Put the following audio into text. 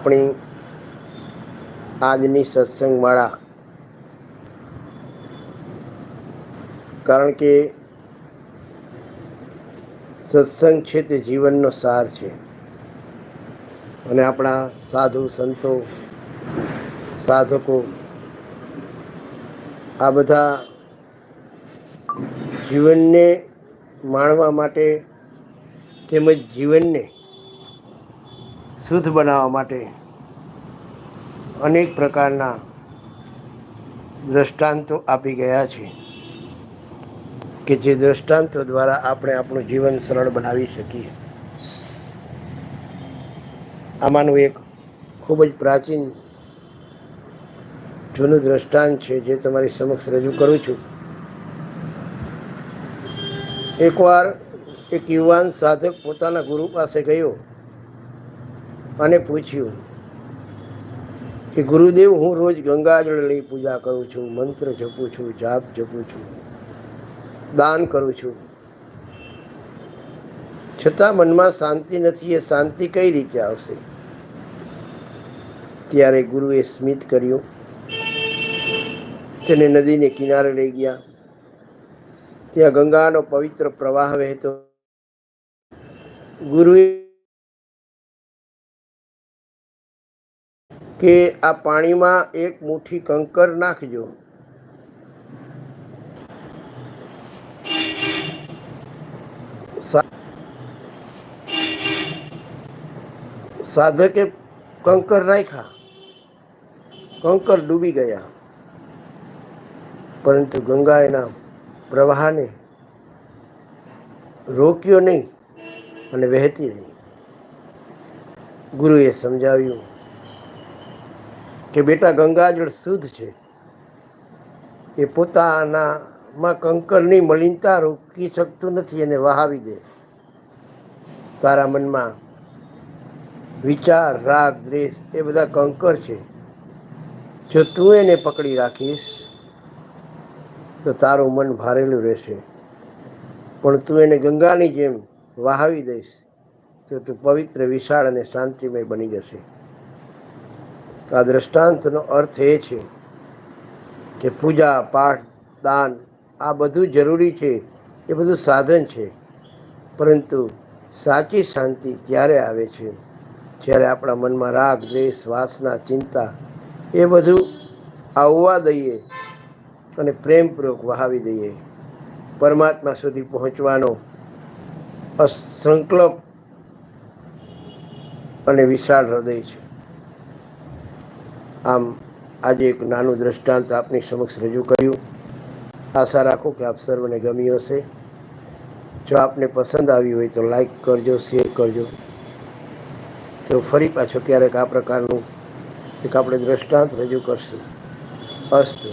આપણી આજની સત્સંગવાળા કારણ કે સત્સંગ છે તે જીવનનો સાર છે. અને આપણા સાધુ સંતો, સાધકો આ બધા જીવનને માણવા માટે તેમજ જીવનને શુદ્ધ બનાવવા માટે અનેક પ્રકારના દ્રષ્ટાંતો આપી ગયા છે કે જે દ્રષ્ટાંતો દ્વારા આપણે આપણું જીવન સરળ બનાવી શકીએ. આમાંનું એક ખૂબ જ પ્રાચીન જૂનું દ્રષ્ટાંત છે જે તમારી સમક્ષ રજૂ કરું છું. એકવાર એક યુવાન સાધક પોતાના ગુરુ પાસે ગયો. અને પૂછ્યું કે ગુરુદેવ, હું રોજ ગંગાજળ લઈ પૂજા કરું છું, મંત્ર જપું છું, જાપ જપું છું, દાન કરું છું. છતાં મનમાં શાંતિ નથી, એ શાંતિ કઈ રીતે આવશે? ત્યારે ગુરુએ સ્મિત કર્યું. તેને નદીને કિનારે લઈ ગયા. ત્યાં ગંગાનો પવિત્ર પ્રવાહ વહેતો. ગુરુએ કે આ પાણીમાં એક મુઠ્ઠી કંકર નાખજો. સાધકે કંકર નાખ્યા કંકર ડૂબી ગયા. પરંતુ ગંગા એના પ્રવાહને રોક્યો નહીં અને વહેતી નહીં ગુરુએ સમજાવ્યું કે બેટા ગંગાજળ શુદ્ધ છે. એ પોતાનામાં કંકરની મલિનતા રોકી શકતું નથી, એને વહાવી દે. તારા મનમાં વિચાર, રાગ, દ્વેષ એ બધા કંકર છે. જો તું એને પકડી રાખીશ, તો તારું મન ભારેલું રહેશે. પણ તું એને ગંગાની જેમ વહાવી દઈશ, તો તું પવિત્ર, વિશાળ અને શાંતિમય બની જશે. આ દ્રષ્ટાંતનો અર્થ એ છે કે પૂજા, પાઠ, દાન આ બધું જરૂરી છે, એ બધું સાધન છે. પરંતુ સાચી શાંતિ ત્યારે આવે છે જ્યારે આપણા મનમાં રાગ, દ્વેષ, વાસના, ચિંતા એ બધું આવવા દઈએ અને પ્રેમપૂર્વક વહાવી દઈએ. પરમાત્મા સુધી પહોંચવાનો સંકલ્પ અને વિશાળ હૃદય છે. આમ આજે એક નાનું દ્રષ્ટાંત આપની સમક્ષ રજૂ કર્યું. આશા રાખો કે આપ સર્વને ગમ્યું હશે. જો આપને પસંદ આવી હોય તો લાઈક કરજો, શેર કરજો. તો ફરી પાછો ક્યારેક આ પ્રકારનું એક આપણે દ્રષ્ટાંત રજૂ કરશું. અસ્તુ.